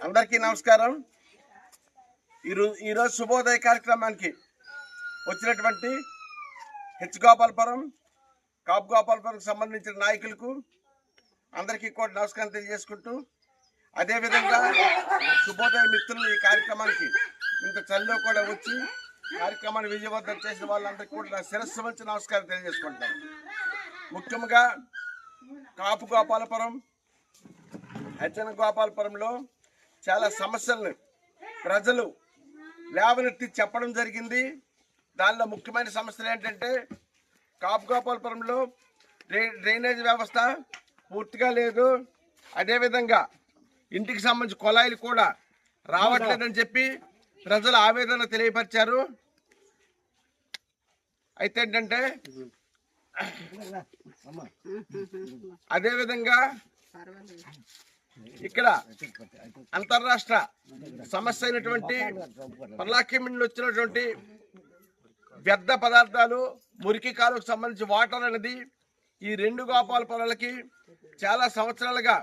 అందరికీ నమస్కారం. ఈరోజు ఈరోజు శుభోదయ కార్యక్రమానికి వచ్చినటువంటి హెచ్ గోపాలపురం కాపు గోపాలపురంకి సంబంధించిన నాయకులకు అందరికీ కూడా నమస్కారం తెలియజేసుకుంటూ అదేవిధంగా శుభోదయ మిత్రులు ఈ కార్యక్రమానికి ఇంత చల్లో కూడా వచ్చి కార్యక్రమాన్ని విజయవంతం చేసిన వాళ్ళందరికీ కూడా నా శిరస్సు మంచి నమస్కారం తెలియజేసుకుంటాను ముఖ్యంగా కాపు గోపాలపురం హెచ్చన గోపాలపురంలో చాలా సమస్యలను ప్రజలు లేవనెత్తి చెప్పడం జరిగింది. దానిలో ముఖ్యమైన సమస్యలు ఏంటంటే కాపుకాపాలపురంలో డ్రై డ్రైనేజ్ వ్యవస్థ పూర్తిగా లేదు. అదేవిధంగా ఇంటికి సంబంధించి కుళాయిలు కూడా రావట్లేదని చెప్పి ప్రజలు ఆవేదన తెలియపరిచారు. అయితే ఏంటంటే అదేవిధంగా ఇక్కడ అంతర్రాష్ట్ర సమస్య అయినటువంటి పర్లాకిమిండ్లు వచ్చినటువంటి వ్యర్థ పదార్థాలు మురికి కాలువకు సంబంధించి వాటర్ అనేది ఈ రెండు గోపాల పొలాలకి చాలా సంవత్సరాలుగా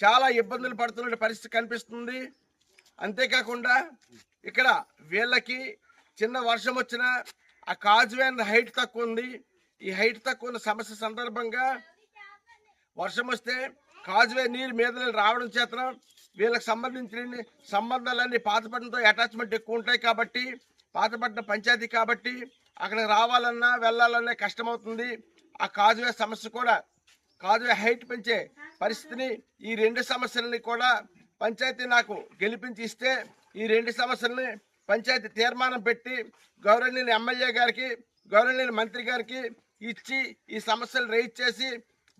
చాలా ఇబ్బందులు పడుతున్న పరిస్థితి కనిపిస్తుంది. అంతేకాకుండా ఇక్కడ వీళ్ళకి చిన్న వర్షం వచ్చినా ఆ కాజువేన్ హైట్ తక్కువ ఉంది. ఈ హైట్ తక్కువ ఉన్న సమస్య సందర్భంగా వర్షం వస్తే కాజువే నీరు మీద రావడం చేత వీళ్ళకి సంబంధించిన సంబంధాలన్నీ పాతపట్నంతో అటాచ్మెంట్ ఎక్కువ ఉంటాయి కాబట్టి పాతపట్నం పంచాయతీ కాబట్టి అక్కడికి రావాలన్నా వెళ్ళాలన్నా కష్టమవుతుంది. ఆ కాజువే సమస్య కూడా. కాజువే హైట్ పెంచే పరిస్థితిని ఈ రెండు సమస్యలని కూడా పంచాయతీ నాకు గెలిపించి ఇస్తే ఈ రెండు సమస్యలని పంచాయతీ తీర్మానం పెట్టి గౌరవనీయులు ఎమ్మెల్యే గారికి గౌరవనీయులు మంత్రి గారికి ఇచ్చి ఈ సమస్యలు రైజ్ చేసి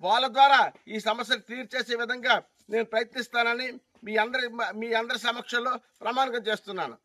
వాళ్ళ ద్వారా ఈ సమస్యలు తీర్చేసే విధంగా నేను ప్రయత్నిస్తానని మీ అందరి మీ అందరి సమక్షంలో ప్రమాణం చేస్తున్నాను